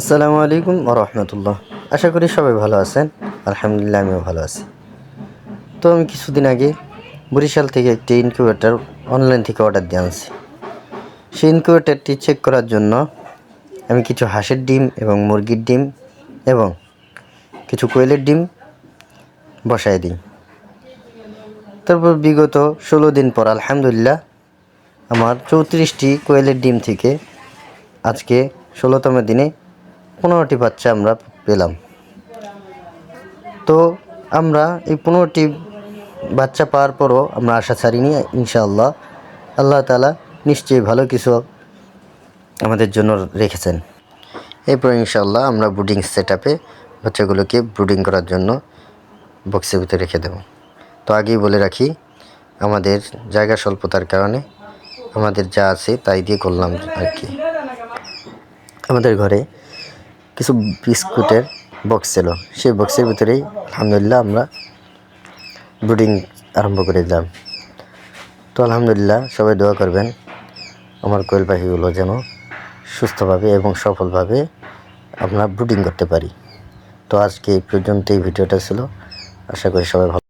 আসসালামু আলাইকুম রহমতুল্লাহ আশা করি সবাই ভালো আছেন। আলহামদুলিল্লাহ, আমিও ভালো আছি। তো আমি কিছুদিন আগে বরিশাল থেকে একটি ইনকিউবেটার অনলাইন থেকে অর্ডার দিয়ে আনছি। সেই ইনকিউবেটারটি চেক করার জন্য আমি কিছু হাঁসের ডিম এবং মুরগির ডিম এবং কিছু কোয়েলের ডিম বসায় দিই। তারপর বিগত ষোলো দিন পর আলহামদুলিল্লাহ আমার চৌত্রিশটি কোয়েলের ডিম থেকে আজকে ষোলোতম দিনে পনেরোটি বাচ্চা আমরা পেলাম। তো আমরা এই পনেরোটি বাচ্চা পাওয়ার পরও আমরা আশা ছাড়িনি, ইনশাআল্লাহ। আল্লাহ তালা নিশ্চয়ই ভালো কিছু আমাদের জন্য রেখেছেন। এরপর ইনশাআল্লাহ আমরা ব্রুডিং সেট আপে বাচ্চাগুলোকে ব্রুডিং করার জন্য বক্সের ভিতরে রেখে দেব। তো আগেই বলে রাখি, আমাদের জায়গা স্বল্পতার কারণে আমাদের যা আছে তাই দিয়ে করলাম আর কি। আমাদের ঘরে কিছু বিস্কুটের বক্স ছিল সেই বক্সের ভিতরেই আলহামদুলিল্লাহ আমরা ব্রুডিং আরম্ভ করে দিলাম। তো আলহামদুলিল্লাহ সবাই দোয়া করবেন আমার কোয়েল পাখিগুলো যেন সুস্থভাবে এবং সফলভাবে আমরা ব্রুডিং করতে পারি। তো আজকে এই পর্যন্ত এই ভিডিওটা ছিল। আশা করি সবাই ভালো